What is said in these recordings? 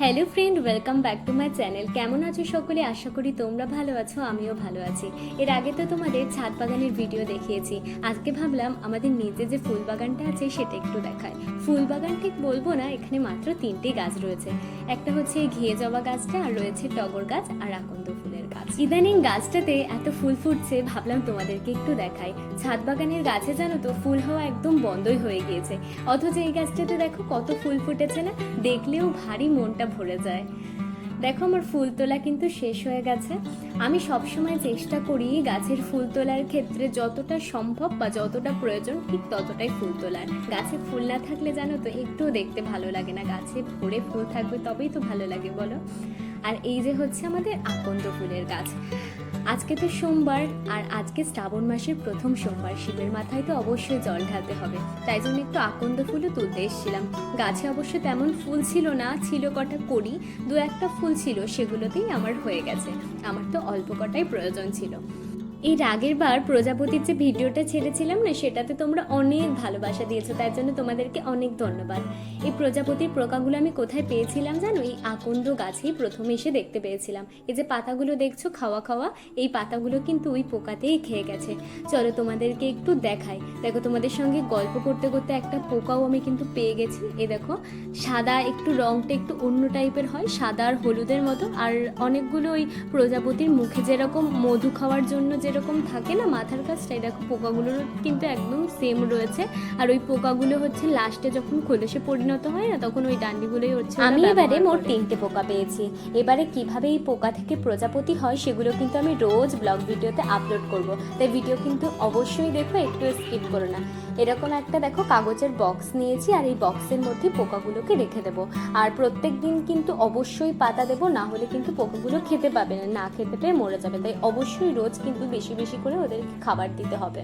Hello friend welcome back to my channel কেমন আছো সকলে? আশা করি তোমরা ভালো আছো, আমিও ভালো আছি। এর আগে তো তোমাদের ছাদ বাগানের ভিডিও দেখিয়েছি। আজকে ভাবলাম আমাদের নিচে যে ফুল বাগানটা আছে সেটা একটু দেখায় ফুল বাগান ঠিক বলব না, এখানে মাত্র তিনটে গাছ রয়েছে। একটা হচ্ছে ঘিয়ে জবা গাছটা, আর রয়েছে টগর গাছ আর আকন্দ ফুলের গাছ। ইদানিং গাছটাতে এত ফুল ফুটছে, ভাবলাম তোমাদেরকে একটু দেখাই। ছাদ বাগানের গাছে জানো তো, ফুল হওয়া একদম বন্ধই হয়ে গিয়েছে। অথচ এই গাছটাতে দেখো কত ফুল ফুটেছে না? দেখলেও ভারী মনটা ভরে যায়। দেখো আমার ফুল তোলা কিন্তু শেষ হয়ে গেছে। আমি সবসময় চেষ্টা করি গাছের ফুল তোলার ক্ষেত্রে যতটা সম্ভব বা যতটা প্রয়োজন ঠিক ততটাই ফুল তোলার গাছে ফুল না থাকলে জানো তো একটুও দেখতে ভালো লাগে না। গাছে ভরে ফুল থাকবে তবেই তো ভালো লাগে বলো। আর এই যে হচ্ছে আমাদের আকন্দ ফুলের গাছ। আজকে তো সোমবার আর আজকে শ্রাবণ মাসের প্রথম সোমবার। শিবের মাথায় তো অবশ্যই জল ঢালতে হবে। তাই জন্য একটু আকন্দ ফুলও তুলতে এসেছিলাম। গাছে অবশ্য তেমন ফুল ছিল না, ছিল কটা করি দু একটা ফুল ছিল, সেগুলোতেই আমার হয়ে গেছে। আমার তো অল্প কটাই প্রয়োজন ছিল। এর আগের বার প্রজাপতির যে ভিডিওটা ছেড়েছিলাম না, সেটাতে তোমরা অনেক ভালোবাসা দিয়েছ, তার জন্য তোমাদেরকে অনেক ধন্যবাদ। এই প্রজাপতির পোকাগুলো আমি কোথায় পেয়েছিলাম জানো? এই আকন্দ গাছেই প্রথমে এসে দেখতে পেয়েছিলাম। এই যে পাতাগুলো দেখছ, খাওয়া খাওয়া, এই পাতাগুলো কিন্তু ওই পোকাতেই খেয়ে গেছে। চলো তোমাদেরকে একটু দেখাই। দেখো, তোমাদের সঙ্গে গল্প করতে করতে একটা পোকাও আমি কিন্তু পেয়ে গেছি। এ দেখো, সাদা একটু রংটা একটু অন্য টাইপের হয়, সাদা আর হলুদের মতো। আর অনেকগুলো ওই প্রজাপতির মুখে যেরকম মধু খাওয়ার জন্য যেরকম থাকে না মাথার কাছটাই দেখো পোকাগুলোর কিন্তু একদম সেম রয়েছে। আর ওই পোকাগুলো হচ্ছে লাস্টে যখন খোলসে পরিণত হয় না তখন ওই ডান্ডিগুলোই হচ্ছে আমি এবারে মোট তিনটে পোকা পেয়েছি। এবারে কীভাবে এই পোকা থেকে প্রজাপতি হয় সেগুলো কিন্তু আমি রোজ ব্লগ ভিডিওতে আপলোড করব। তাই ভিডিও কিন্তু অবশ্যই দেখো একটু স্কিপ করো না। এরকম একটা দেখো কাগজের বক্স নিয়েছি আর এই বক্সের মধ্যে পোকাগুলোকে রেখে দেবো। আর প্রত্যেক দিন কিন্তু অবশ্যই পাতা দেবো না হলে কিন্তু পোকাগুলো খেতে পাবে না না খেতে পেয়ে মরে যাবে। তাই অবশ্যই রোজ কিন্তু বেশি বেশি করে ওদেরকে খাবার দিতে হবে।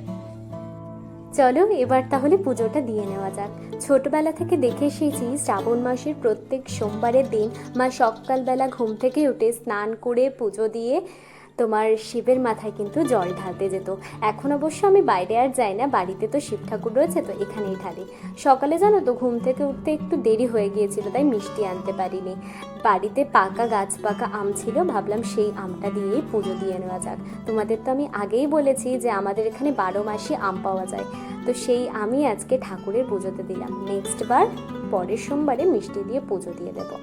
চলো এবার তাহলে পুজোটা দিয়ে নেওয়া যাক। ছোটবেলা থেকে দেখে এসেছি শ্রাবণ মাসের প্রত্যেক সোমবারের দিন মা সকালবেলা ঘুম থেকে উঠে স্নান করে পুজো দিয়ে তোমার শিবের মাথায় কিন্তু জল ঢালতে যেত। এখন অবশ্য আমি বাইরে আর যাই না, বাড়িতে তো শিব ঠাকুর রয়েছে, তো এখানেই ঢালি। সকালে জানো তো, ঘুম থেকে উঠতে একটু দেরি হয়ে গিয়েছিল, তাই মিষ্টি আনতে পারিনি। বাড়িতে পাকা গাছ, পাকা আম ছিল, ভাবলাম সেই আমটা দিয়েই পুজো দিয়ে নেওয়া যাক। তোমাদের তো আমি আগেই বলেছি যে আমাদের এখানে বারো মাসই আম পাওয়া যায়। তো সেই আমি আজকে ঠাকুরের পুজোতে দিলাম। নেক্সট বার পরের সোমবারে মিষ্টি দিয়ে পুজো দিয়ে দেবো।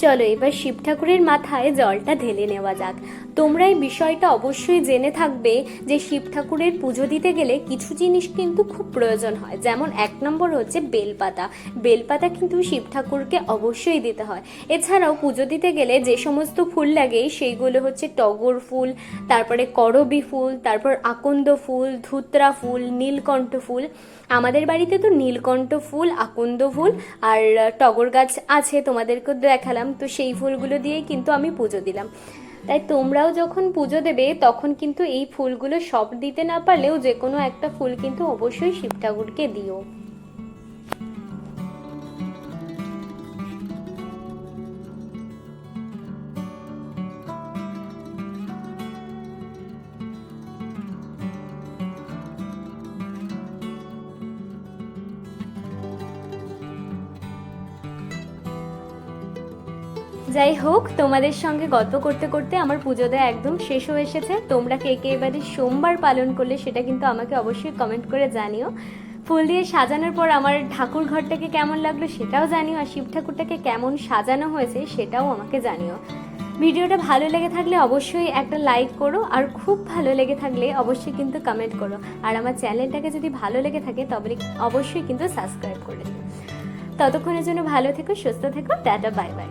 চলো এবার শিব ঠাকুরের মাথায় জলটা ঢেলে নেওয়া যাক। তোমরা এই বিষয়টা অবশ্যই জেনে থাকবে যে শিব ঠাকুরের পুজো দিতে গেলে কিছু জিনিস কিন্তু খুব প্রয়োজন হয়। যেমন এক নম্বর হচ্ছে বেলপাতা। বেলপাতা কিন্তু শিব ঠাকুরকে অবশ্যই দিতে হয়। এছাড়াও পুজো দিতে গেলে যে সমস্ত ফুল লাগে, সেইগুলো হচ্ছে টগর ফুল, তারপরে করবি ফুল, তারপর আকন্দ ফুল, ধুত্রা ফুল, নীলকণ্ঠ ফুল। আমাদের বাড়িতে তো নীলকণ্ঠ ফুল, আকন্দ ফুল আর টগর গাছ আছে তোমাদেরকে দেখালাম। তো সেই ফুলগুলো দিয়েই কিন্তু আমি পুজো দিলাম। তাই তোমরাও যখন পুজো দেবে, তখন কিন্তু এই ফুলগুলো সব দিতে না পারলেও যে কোনো একটা ফুল কিন্তু অবশ্যই শিব ঠাকুরকে দিও। যাই হোক, তোমাদের সঙ্গে গল্প করতে করতে আমার পুজো একদম শেষ হয়ে এসেছে। তোমরা কে কে এবারে সোমবার পালন করলে সেটা কিন্তু আমাকে অবশ্যই কমেন্ট করে জানিও। ফুল দিয়ে সাজানোর পর আমার ঠাকুর ঘরটাকে কেমন লাগল সেটাও জানিও, আর শিব ঠাকুরটাকে কেমন সাজানো হয়েছে সেটাও আমাকে জানিও। ভিডিওটা ভালো লেগে থাকলে অবশ্যই একটা লাইক করো, আর খুব ভালো লেগে থাকলে অবশ্যই কিন্তু কমেন্ট করো। আর আমার চ্যানেলটাকে যদি ভালো লেগে থাকে তবে অবশ্যই কিন্তু সাবস্ক্রাইব করে দিও। ততক্ষণের জন্য ভালো থেকো, সুস্থ থেকো, টাটা বাই বাই